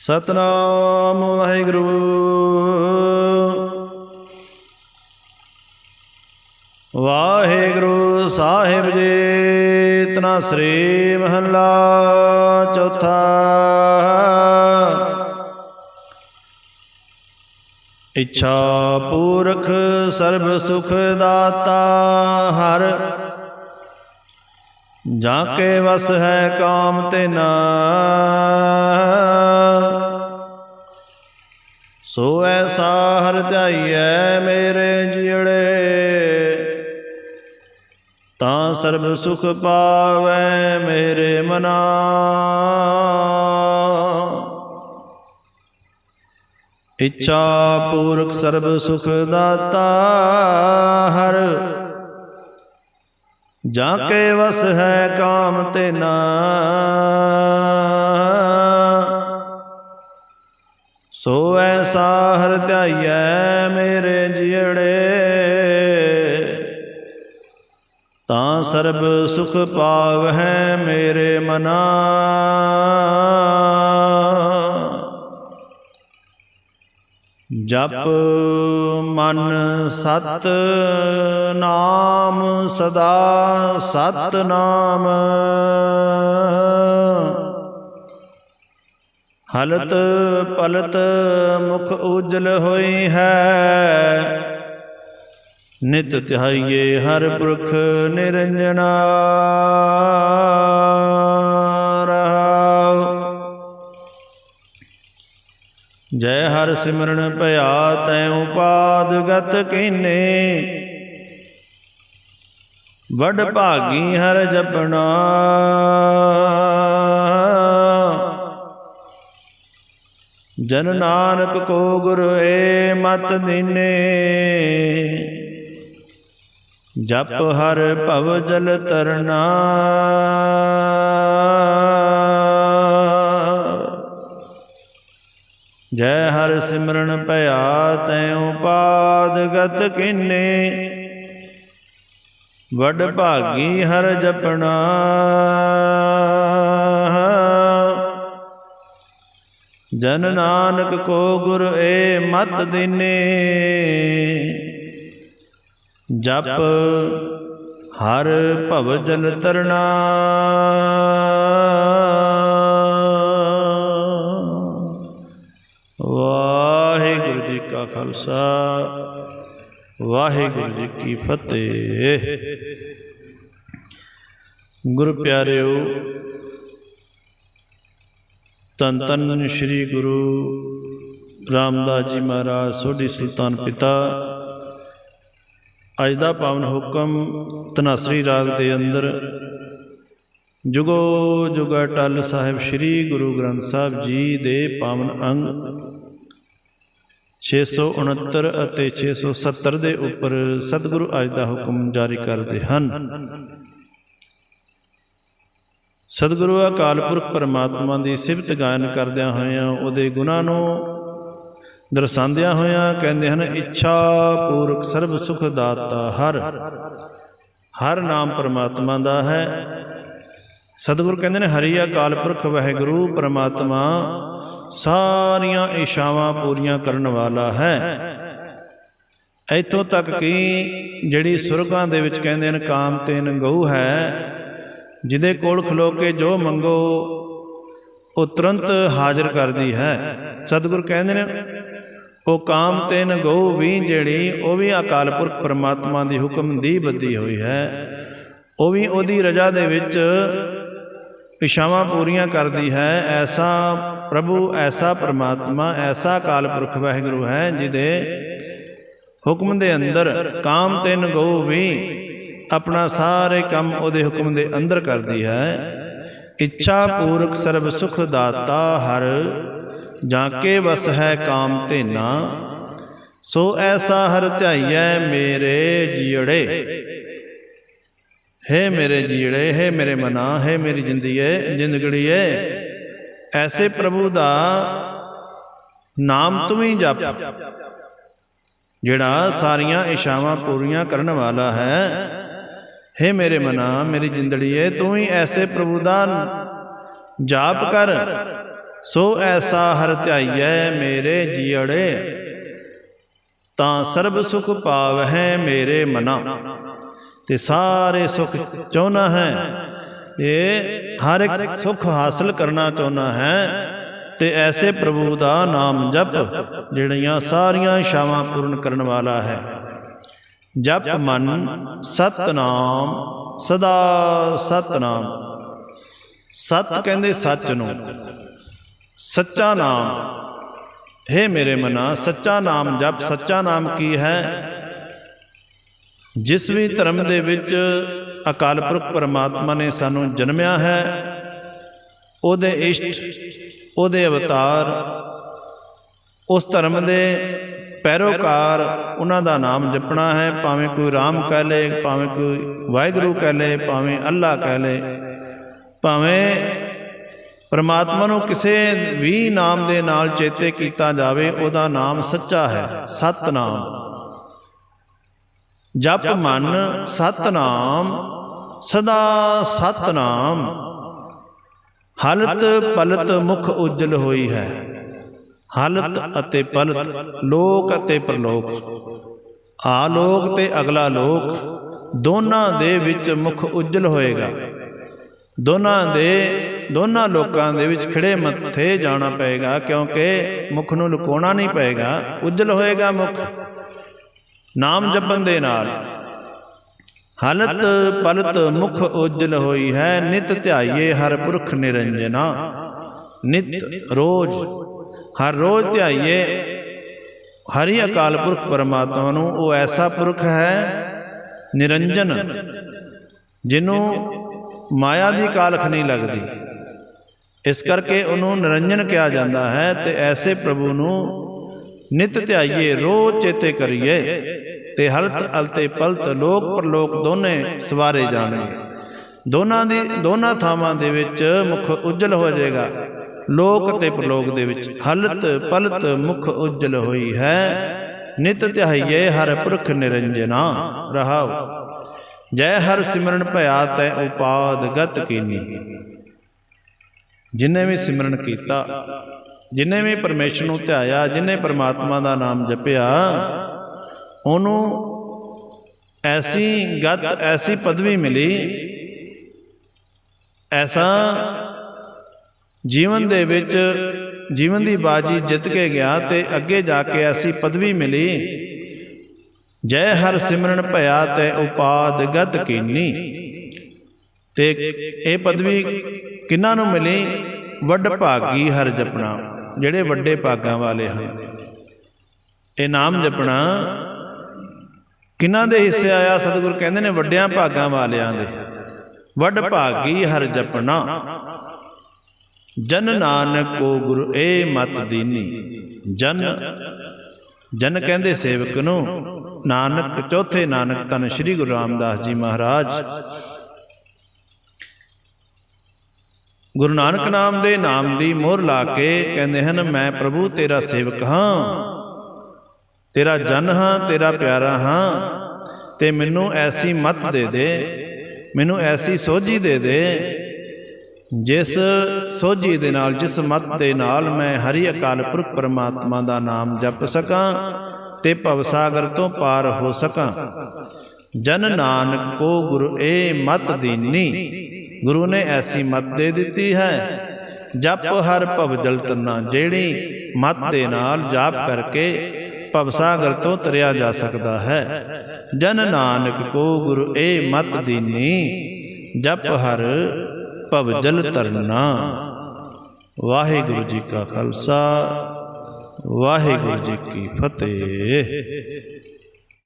ਸਤਨਾਮ ਵਾਹਿਗੁਰੂ। ਵਾਹਿਗੁਰੂ ਸਾਹਿਬ ਜੀ, ਤਨਾ ਸ੍ਰੀ ਮਹੱਲਾ ਚੌਥਾ। ਇੱਛਾ ਪੂਰਖ ਸਰਬ ਸੁਖ ਦਾਤਾ ਹਰ ਜਾਂ ਕੇ ਵਸ ਹੈ ਕਾਮ ਤੇ ਨਾ। ਸੋ ਐਸਾ ਹਰ ਜਾਈਐ ਮੇਰੇ ਜੀੜੇ। ਤਾਂ ਸਰਬ ਸੁਖ ਪਾਵੈ ਮੇਰੇ ਮਨਾ। ਇੱਛਾ ਪੂਰਕ ਸਰਬ ਸੁਖ ਦਾਤਾ ਹਰ ਜਾਂ ਕੇ ਵਸ ਹੈ ਕਾਮ ਤੇ ਨਾ। ਸੋ ਐਸਾ ਹਰ ਧਿਆਈਐ ਮੇਰੇ ਜੀੜੇ ਤਾਂ ਸਰਬ ਸੁਖ ਪਾਵਹਿ ਮੇਰੇ ਮਨਾ। ਜਪ ਮਨ ਸਤ ਨਾਮ ਸਦਾ ਸਤ ਨਾਮ। ਹਲਤ ਪਲਤ ਮੁਖ ਉਜਲ ਹੋਈ ਹੈ। ਨਿਤ ਧਿਆਈਏ ਹਰ ਪੁਰਖ ਨਿਰੰਜਨਾ ਰਹਾਉ ਜੈ ਹਰ ਸਿਮਰਨ ਭਇਆ ਤੈ ਉਪਾਦ ਗਤ ਕੀਨੇ। ਵਡ ਭਾਗੀ ਹਰ ਜਪਣਾ। ਜਨ ਨਾਨਕ ਕੋ ਗੁਰ ਏ ਮਤ ਦੀਨੇ। ਜਪ ਹਰ ਭਵ ਜਲ ਤਰਨਾ। ਜੈ ਹਰ ਸਿਮਰਨ ਭਇਆ ਤੈ ਉਪਾਦ ਗਤ ਕੀਨੇ। ਵਡ ਭਾਗੀ ਹਰ ਜਪਣਾ। ਜਨ ਨਾਨਕ ਕੋ ਗੁਰ ਏ ਮਤ ਦਿਨੇ। ਜਪ ਹਰ ਭਵ ਜਲ ਤਰਨਾ ਕਾ ਖਾਲਸਾ। ਵਾਹਿਗੁਰੂ ਜੀ ਕੀ ਫਤਿਹ। ਗੁਰ ਪਿਆਰਿਓ ਤਨ ਤਨ ਸ੍ਰੀ ਗੁਰੂ ਰਾਮਦਾਸ ਜੀ ਮਹਾਰਾਜ, ਸੋਢੀ ਸੁਲਤਾਨ ਪਿਤਾ। ਅੱਜ ਦਾ ਪਾਵਨ ਹੁਕਮ ਤਨਾਸਰੀ ਰਾਗ ਦੇ ਅੰਦਰ ਜੁਗੋ ਜੁਗਾ ਟਲ ਸਾਹਿਬ ਸ੍ਰੀ ਗੁਰੂ ਗ੍ਰੰਥ ਸਾਹਿਬ ਜੀ ਦੇ ਪਾਵਨ ਅੰਗ 669 ਅਤੇ 670 ਦੇ ਉੱਪਰ ਸਤਿਗੁਰੂ ਅੱਜ ਦਾ ਹੁਕਮ ਜਾਰੀ ਕਰਦੇ ਹਨ। ਸਤਿਗੁਰੂ ਅਕਾਲ ਪੁਰਖ ਪਰਮਾਤਮਾ ਦੀ ਸਿਫਤ ਗਾਇਨ ਕਰਦਿਆਂ ਹੋਇਆਂ ਉਹਦੇ ਗੁਣਾਂ ਨੂੰ ਦਰਸਾਉਂਦਿਆਂ ਹੋਇਆਂ ਕਹਿੰਦੇ ਹਨ, ਇੱਛਾ ਪੂਰਕ ਸਰਬ ਸੁਖ ਦਾਤਾ ਹਰ। ਹਰ ਨਾਮ ਪਰਮਾਤਮਾ ਦਾ ਹੈ। ਸਤਿਗੁਰੂ ਕਹਿੰਦੇ ਨੇ, ਹਰੀ ਅਕਾਲ ਪੁਰਖ ਵਾਹਿਗੁਰੂ, ਪਰਮਾਤਮਾ ਸਾਰੀਆਂ ਇਸ਼ਾਵਾਂ ਪੂਰੀਆਂ ਕਰਨ ਵਾਲਾ ਹੈ। ਇੱਥੋਂ ਤੱਕ ਕਿ ਜਿਹੜੀ ਸੁਰਗਾਂ ਦੇ ਵਿੱਚ ਕਹਿੰਦੇ ਨੇ ਕਾਮ ਤੇਨ ਗਊ ਹੈ, ਜਿਹਦੇ ਕੋਲ ਖਲੋ ਕੇ ਜੋ ਮੰਗੋ, ਉਹ ਤੁਰੰਤ ਹਾਜ਼ਰ ਕਰਦੀ ਹੈ। ਸਤਿਗੁਰ ਕਹਿੰਦੇ ਨੇ, ਉਹ ਕਾਮ ਤੇ ਗਊ ਵੀ ਜਿਹੜੀ, ਉਹ ਵੀ ਅਕਾਲ ਪੁਰਖ ਪਰਮਾਤਮਾ ਦੀ ਹੁਕਮ ਦੀ ਬੱਧੀ ਹੋਈ ਹੈ। ਉਹ ਵੀ ਉਹਦੀ ਰਜਾ ਦੇ ਵਿੱਚ ਇਸ਼ਾਵਾਂ ਪੂਰੀਆਂ ਕਰਦੀ ਹੈ, ਐਸਾ ਪ੍ਰਭੂ, ਐਸਾ ਪਰਮਾਤਮਾ, ਐਸਾ ਕਾਲ ਪੁਰਖ ਵਾਹਿਗੁਰੂ ਹੈ, ਜਿਹਦੇ ਹੁਕਮ ਦੇ ਅੰਦਰ ਕਾਮ ਤੈਨ ਗੋ ਵੀ ਆਪਣਾ ਸਾਰੇ ਕੰਮ ਉਹਦੇ ਹੁਕਮ ਦੇ ਅੰਦਰ ਕਰਦੀ ਹੈ। ਇੱਛਾ ਪੂਰਕ ਸਰਬ ਸੁਖ ਦਾਤਾ ਹਰ, ਜਾਂ ਕੇ ਵਸ ਹੈ ਕਾਮ ਤੇਨਾ ਸੋ ਐਸਾ ਹਰ ਧਿਆਈਐ ਮੇਰੇ ਜੀੜੇ। ਹੈ ਮੇਰੇ ਜੀੜੇ, ਹੈ ਮੇਰੇ ਮਨਾ, ਹੈ ਮੇਰੀ ਜ਼ਿੰਦਗੀਏ ਜ਼ਿੰਦਗੜੀਏ ਐਸੇ ਪ੍ਰਭੂ ਦਾ ਨਾਮ ਤੂੰ ਹੀ ਜਪ, ਜਿਹੜਾ ਸਾਰੀਆਂ ਇਸ਼ਾਵਾਂ ਪੂਰੀਆਂ ਕਰਨ ਵਾਲਾ ਹੈ। ਹੈ ਮੇਰੇ ਮਨਾ, ਮੇਰੀ ਜ਼ਿੰਦੜੀਏ ਤੂੰ ਹੀ ਐਸੇ ਪ੍ਰਭੂ ਦਾ ਜਾਪ ਕਰ। ਸੋ ਐਸਾ ਹਰ ਧਿਆਈਐ ਮੇਰੇ ਜੀੜੇ, ਤਾਂ ਸਰਬ ਸੁਖ ਪਾਵਹਿ ਮੇਰੇ ਮਨਾ। ਤੇ ਸਾਰੇ ਸੁੱਖ ਚਾਹੁੰਦਾ ਹੈ। ਇਹ ਹਰ ਇੱਕ ਸੁੱਖ ਹਾਸਲ ਕਰਨਾ ਚਾਹੁੰਦਾ ਹੈ ਤੇ ਐਸੇ ਪ੍ਰਭੂ ਦਾ ਨਾਮ ਜਪ ਜਿਹੜੀਆਂ ਸਾਰੀਆਂ ਇਛਾਵਾਂ ਪੂਰਨ ਕਰਨ ਵਾਲਾ ਹੈ। ਜਪ ਮਨ ਸਤਨਾਮ, ਸਦਾ ਸਤਨਾਮ। ਸਤ ਕਹਿੰਦੇ ਸੱਚ ਨੂੰ, ਸੱਚਾ ਨਾਮ। ਹੈ ਮੇਰੇ ਮਨਾ, ਸੱਚਾ ਨਾਮ ਜਪ, ਸੱਚਾ ਨਾਮ ਕੀ ਹੈ? ਜਿਸ ਵੀ ਧਰਮ ਦੇ ਵਿੱਚ ਅਕਾਲ ਪੁਰਖ ਪਰਮਾਤਮਾ ਨੇ ਸਾਨੂੰ ਜਨਮਿਆ ਹੈ, ਉਹਦੇ ਇਸ਼ਟ, ਉਹਦੇ ਅਵਤਾਰ, ਉਸ ਧਰਮ ਦੇ ਪੈਰੋਕਾਰ ਉਹਨਾਂ ਦਾ ਨਾਮ ਜਪਣਾ ਹੈ, ਭਾਵੇਂ ਕੋਈ ਰਾਮ ਕਹਿ ਲੇ, ਭਾਵੇਂ ਕੋਈ ਵਾਹਿਗੁਰੂ ਕਹਿ ਲੇ, ਭਾਵੇਂ ਅੱਲਾ ਕਹਿ ਲੇ, ਭਾਵੇਂ ਪਰਮਾਤਮਾ ਨੂੰ ਕਿਸੇ ਵੀ ਨਾਮ ਦੇ ਨਾਲ ਚੇਤੇ ਕੀਤਾ ਜਾਵੇ, ਉਹਦਾ ਨਾਮ ਸੱਚਾ ਹੈ, ਸਤਨਾਮ। ਜਪ ਮਨ ਸਤਨਾਮ ਸਦਾ ਸਤਨਾਮ। ਹਲਤ ਪਲਤ ਮੁਖ ਉਜਲ ਹੋਈ ਹੈ। ਹਲਤ ਅਤੇ ਪਲਤ ਲੋਕ ਅਤੇ ਪਰਲੋਕ। ਆਲੋਕ ਤੇ ਅਗਲਾ ਲੋਕ ਦੋਨਾਂ ਦੇ ਵਿੱਚ ਮੁਖ ਉਜਲ ਹੋਏਗਾ। ਦੋਨਾਂ ਦੇ ਦੋਨਾਂ ਲੋਕਾਂ ਦੇ ਵਿੱਚ ਖੜੇ ਮੱਥੇ ਜਾਣਾ ਪਏਗਾ ਕਿਉਂਕਿ ਮੁਖ ਨੂੰ ਲੁਕਾਉਣਾ ਨਹੀਂ ਪਏਗਾ ਉਜਲ ਹੋਏਗਾ ਮੁਖ। ਨਾਮ ਜਪਣ ਦੇ ਨਾਲ। ਹਲਤ ਪਲਤ ਮੁਖ ਉਜਲ ਹੋਈ ਹੈ, ਨਿਤ ਧਿਆਈਏ ਹਰ ਪੁਰਖ ਨਿਰੰਜਨਾ। ਨਿਤ ਰੋਜ਼, ਹਰ ਰੋਜ਼ ਧਿਆਈਏ ਹਰੀ ਅਕਾਲ ਪੁਰਖ ਪਰਮਾਤਮਾ ਨੂੰ, ਉਹ ਐਸਾ ਪੁਰਖ ਹੈ, ਨਿਰੰਜਨ, ਜਿਹਨੂੰ ਮਾਇਆ ਦੀ ਕਾਲਖ ਨਹੀਂ ਲੱਗਦੀ। ਇਸ ਕਰਕੇ ਉਹਨੂੰ ਨਿਰੰਜਨ ਕਿਹਾ ਜਾਂਦਾ ਹੈ ਤੇ ਐਸੇ ਪ੍ਰਭੂ ਨੂੰ ਨਿਤ ਧਿਆਈਏ, ਰੋਜ਼ ਚੇਤੇ ਕਰੀਏ। ਤੇ ਹਲਤ ਅਲਤੇ ਪਲਤ ਲੋਕ ਪਰਲੋਕ ਦੋਨੇ ਸਵਾਰੇ ਜਾਣਗੇ। ਦੋਨਾਂ ਦੀ ਦੋਨਾਂ ਥਾਵਾਂ ਦੇ ਵਿੱਚ ਮੁਖ ਉਜਲ ਹੋ ਜਾਏਗਾ। ਲੋਕ ਤੇ ਪ੍ਰਲੋਕ ਦੇ ਵਿੱਚ ਹਲਤ ਪਲਤ ਮੁਖ ਉਜਲ ਹੋਈ ਹੈ। ਨਿਤ ਧਿਆਈਏ ਹਰ ਪੁਰਖ ਨਿਰੰਜਨਾ ਰਹਾਉ। ਜੈ ਹਰ ਸਿਮਰਨ ਭਇਆ ਤੈ ਉਪਾਦ ਗਤ ਕੀਨੀ। ਜਿਨੇ ਵੀ ਸਿਮਰਨ ਕੀਤਾ, ਜਿਨੇ ਵੀ ਪਰਮੇਸ਼ਰ ਨੂੰ ਧਿਆਇਆ, ਜਿਨੇ ਪਰਮਾਤਮਾ ਦਾ ਨਾਮ ਜਪਿਆ ਉਹਨੂੰ ਐਸੀ ਗਤ, ਐਸੀ ਪਦਵੀ ਮਿਲੀ, ਐਸਾ ਜੀਵਨ ਦੇ ਵਿੱਚ ਜੀਵਨ ਦੀ ਬਾਜੀ ਜਿੱਤ ਕੇ ਗਿਆ ਤੇ ਅੱਗੇ ਜਾ ਕੇ ਐਸੀ ਪਦਵੀ ਮਿਲੀ। ਜੈ ਹਰ ਸਿਮਰਨ ਭਇਆ ਤੇ ਉਪਾਦ ਗਤ ਕੀਨੀ। ਤੇ ਇਹ ਪਦਵੀ ਕਿੰਨਾਂ ਨੂੰ ਮਿਲੀ? ਵੱਡ ਭਾਗੀ ਹਰ ਜਪਣਾ, ਜਿਹੜੇ ਵੱਡੇ ਭਾਗਾਂ ਵਾਲੇ ਹਨ। ਇਹ ਨਾਮ ਜਪਣਾ ਕਿੰਨਾਂ ਦੇ ਹਿੱਸੇ ਆਇਆ? ਸਤਿਗੁਰ ਕਹਿੰਦੇ ਨੇ ਵੱਡਿਆਂ ਭਾਗਾਂ ਵਾਲਿਆਂ ਦੇ। ਵੱਡ ਭਾਗੀ ਹਰ ਜਪਣਾ। ਜਨ ਨਾਨਕ ਕੋ ਗੁਰੂ ਏ ਮਤ ਦੀਨੀ। ਜਨ ਜਨ ਕਹਿੰਦੇ ਸੇਵਕ ਨੂੰ, ਨਾਨਕ ਚੌਥੇ ਨਾਨਕ ਤਨ ਸ੍ਰੀ ਗੁਰੂ ਰਾਮਦਾਸ ਜੀ ਮਹਾਰਾਜ। ਗੁਰੂ ਨਾਨਕ ਨਾਮ ਦੇ ਨਾਮ ਦੀ ਮੋਹਰ ਲਾ ਕੇ ਕਹਿੰਦੇ ਹਨ, ਮੈਂ ਪ੍ਰਭੂ ਤੇਰਾ ਸੇਵਕ ਹਾਂ। ਤੇਰਾ ਜਨ ਹਾਂ, ਤੇਰਾ ਪਿਆਰਾ ਹਾਂ, ਤੇ ਮੈਨੂੰ ਐਸੀ ਮਤ ਦੇ ਦੇ, ਮੈਨੂੰ ਐਸੀ ਸੋਝੀ ਦੇ ਦੇ, ਜਿਸ ਸੋਝੀ ਦੇ ਨਾਲ, ਜਿਸ ਮਤ ਦੇ ਨਾਲ ਮੈਂ ਹਰੀ ਅਕਾਲ ਪੁਰਖ ਪਰਮਾਤਮਾ ਦਾ ਨਾਮ ਜਪ ਸਕਾਂ ਤੇ ਭਵ ਸਾਗਰ ਤੋਂ ਪਾਰ ਹੋ ਸਕਾਂ। ਜਨ ਨਾਨਕ ਕੋ ਗੁਰੂ ਏ ਮਤ ਦੀਨੀ। ਗੁਰੂ ਨੇ ਐਸੀ ਮਤ ਦੇ ਦਿੱਤੀ ਹੈ। ਜਪ ਹਰ ਭਵ ਜਲ ਤਰਨਾ ਜਿਹੜੀ ਮਤ ਦੇ ਨਾਲ ਜਾਪ ਕਰਕੇ ਭਵ ਸਾਗਰ ਤੋਂ ਤਰਿਆ ਜਾ ਸਕਦਾ ਹੈ। ਜਨ ਨਾਨਕ ਕੋ ਗੁਰੂ ਏ ਮਤ ਦੀਨੀ, ਜਪ ਹਰ ਭਵ ਜਲ ਤਰਨਾ ਵਾਹਿਗੁਰੂ ਜੀ ਕਾ ਖਾਲਸਾ, ਵਾਹਿਗੁਰੂ ਜੀ ਕੀ ਫਤਿਹ।